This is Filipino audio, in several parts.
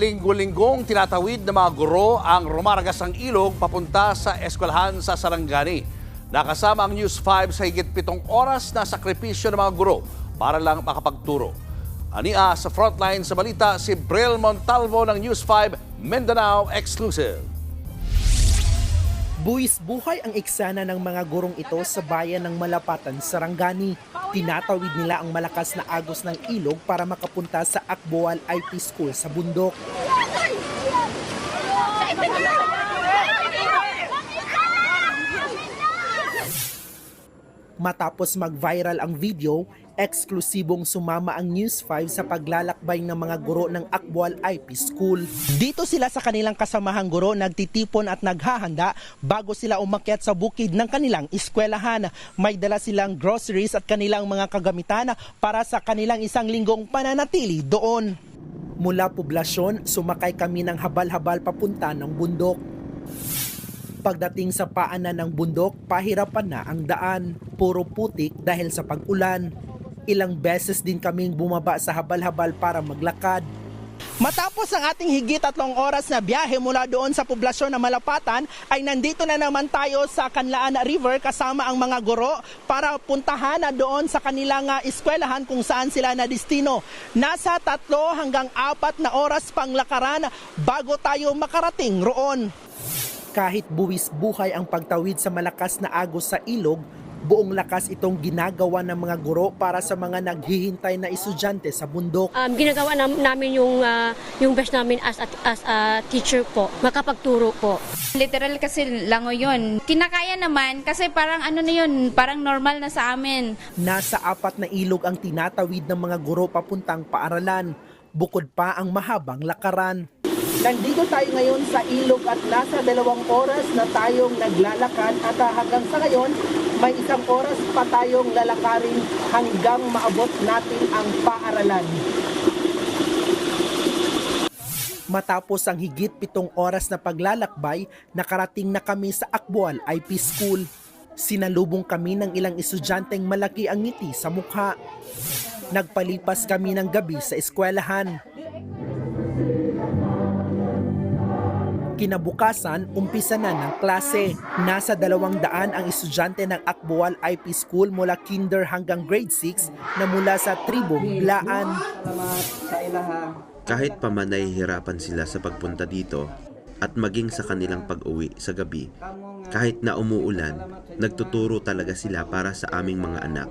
linggo-linggong tinatawid ng mga guro ang rumaragasang ilog papunta sa eskwelahan sa Sarangani. Nakasama ang News 5 sa higit pitong oras na sakripisyo ng mga guro para lang makapagturo. Ania sa frontline sa balita si Brel Montalvo ng News 5 Mindanao Exclusive. Buwis buhay ang eksena ng mga gurong ito sa bayan ng Malapatan, Sarangani. Tinatawid nila ang malakas na agos ng ilog para makapunta sa Akboal IP School sa bundok. Matapos mag-viral ang video, eksklusibong sumama ang News 5 sa paglalakbay ng mga guro ng Akboal IP School. Dito sila sa kanilang kasamahang guro nagtitipon at naghahanda bago sila umakyat sa bukid ng kanilang eskwelahan. May dala silang groceries at kanilang mga kagamitan para sa kanilang isang linggong pananatili doon. Mula poblasyon, sumakay kami ng habal-habal papunta ng bundok. Pagdating sa paanan ng bundok, pahirapan na ang daan. Puro putik dahil sa pag-ulan. Ilang beses din kaming bumaba sa habal-habal para maglakad. Matapos ang ating higit tatlong oras na biyahe mula doon sa poblasyon ng Malapatan, ay nandito na naman tayo sa Canlaan River kasama ang mga guro para puntahan na doon sa kanilang ah, eskwelahan kung saan sila na destino. Nasa tatlo hanggang apat na oras pang lakaran bago tayo makarating roon. Kahit buwis buhay ang pagtawid sa malakas na agos sa ilog, buong lakas itong ginagawa ng mga guro para sa mga naghihintay na estudyante sa bundok. Um, ginagawa nam- namin yung ah, yung best namin as a, as a teacher po, makapagturo po. Literal kasi lango yun. Kinakaya naman kasi parang ano na yun, parang normal na sa amin. Nasa apat na ilog ang tinatawid ng mga guro papuntang paaralan, bukod pa ang mahabang lakaran. Nandito tayo ngayon sa ilog at nasa dalawang oras na tayong naglalakad at hanggang sa ngayon may isang oras pa tayong lalakarin hanggang maabot natin ang paaralan. Matapos ang higit pitong oras na paglalakbay, nakarating na kami sa Akbual IP School. Sinalubong kami ng ilang estudyanteng malaki ang ngiti sa mukha. Nagpalipas kami ng gabi sa eskwelahan. Kinabukasan, umpisa na ng klase. Nasa dalawang daan ang estudyante ng Akbual IP School mula kinder hanggang grade 6 na mula sa tribong Blaan. Kahit pa man nahihirapan sila sa pagpunta dito at maging sa kanilang pag-uwi sa gabi, kahit na umuulan, nagtuturo talaga sila para sa aming mga anak.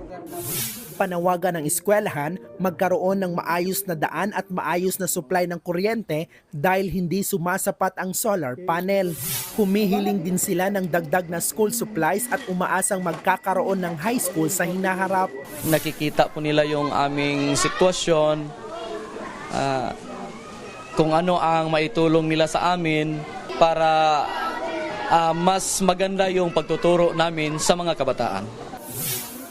Panawagan ng eskwelahan magkaroon ng maayos na daan at maayos na supply ng kuryente dahil hindi sumasapat ang solar panel. Humihiling din sila ng dagdag na school supplies at umaasang magkakaroon ng high school sa hinaharap. nakikita po nila yung aming sitwasyon, ah, kung ano ang maitulong nila sa amin para ah, mas maganda yung pagtuturo namin sa mga kabataan.